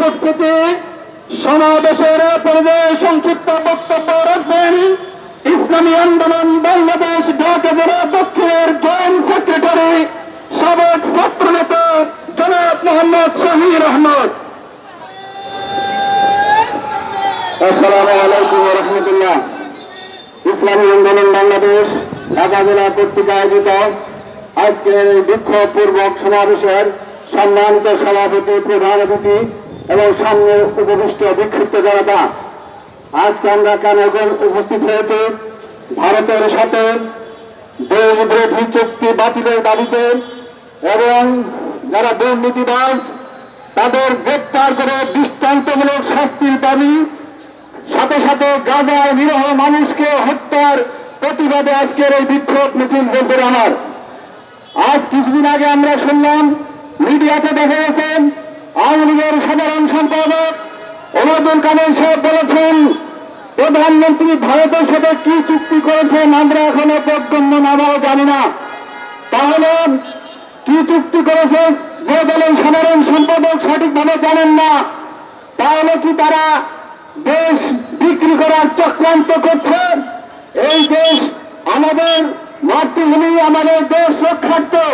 উপস্থিতি সমাবেশের পর্যায়ে সংক্ষিপ্ত বক্তব্য রাখবেন। ইসলামী আন্দোলন বাংলাদেশ ঢাকা জেলা দক্ষিণের জয়েন্ট সেক্রেটারি সাবেক ছাত্রনেতা জনাব মোহাম্মদ শহীর আহমদ। সম্মানিত সভাপতি, প্রধান অতিথি এবং সামনে উপবিষ্ট বিক্ষিপ্ত জনতা, আজকে আমরা কেন উপস্থিত হয়েছে। ভারতের সাথে দেশ বিরোধী চুক্তি বাতিলের দাবিতে এবং যারা দুর্নীতিবাজ, তাদের গ্রেপ্তার করে দৃষ্টান্তমূলক শাস্তির দাবি, সাথে সাথে গাজায় নিরহ মানুষকে হত্যার প্রতিবাদে আজকের এই বিক্ষোভ মিছিল বলতে আমার আজ কিছুদিন আগে আমরা শুনলাম, মিডিয়াতে দেখা গেছে আওয়ামী লীগের সাধারণ সম্পাদক ওবায়দুল কাদের সাহেব বলেছেন, প্রধানমন্ত্রী ভারতের সাথে কি চুক্তি করেছেন আমরা এখনও প্রজ্ঞম্য নামাও জানি না। তাহলে কি চুক্তি করেছে যে দলের সাধারণ সম্পাদক সঠিকভাবে জানেন না, তাহলে কি তারা দেশ বিক্রি করার চক্রান্ত করছে? এই দেশ আমাদের মাতৃভূমি, আমাদের দেশ রক্ষার্থে,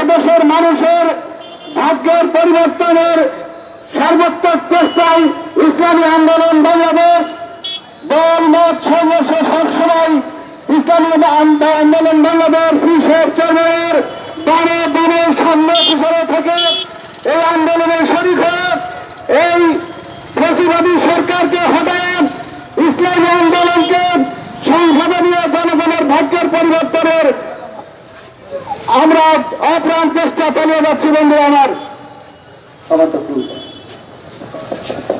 এদেশের মানুষের ভাগ্যের পরিবর্তনের সর্বোত্তম চেষ্টায় ইসলামী আন্দোলন বাংলাদেশ, দল, মত সংঘর্ষ সবসময় ইসলামী আন্দোলন বাংলাদেশ কৃষক চর্মের বারে বারে সামনে পিছনে থেকে এই আন্দোলনের হয়ে এই ফেসিবাদী সরকারকে হটায় ইসলামী আন্দোলনকে সংশোধনীয় জনগণের ভাগ্যের পরিবর্তনের আমরা অপ্রাণ চেষ্টা চালিয়ে যাচ্ছি বন্ধু আমার আমার।